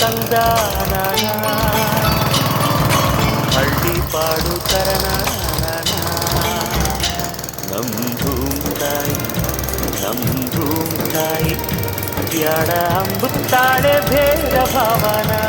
ತಂದಾನ ಹಳ್ಳಿ ಪಾಡು ಕರನಾನ ನಮ್ ಧೂಮ್ ತಾಯಿ ನಮ್ ಧೂಮ್ ತಾಯಿ ಬ್ಯಾಡ ಅಂಬುತ್ತಾಳೆ ಭೇದ ಭಾವನಾ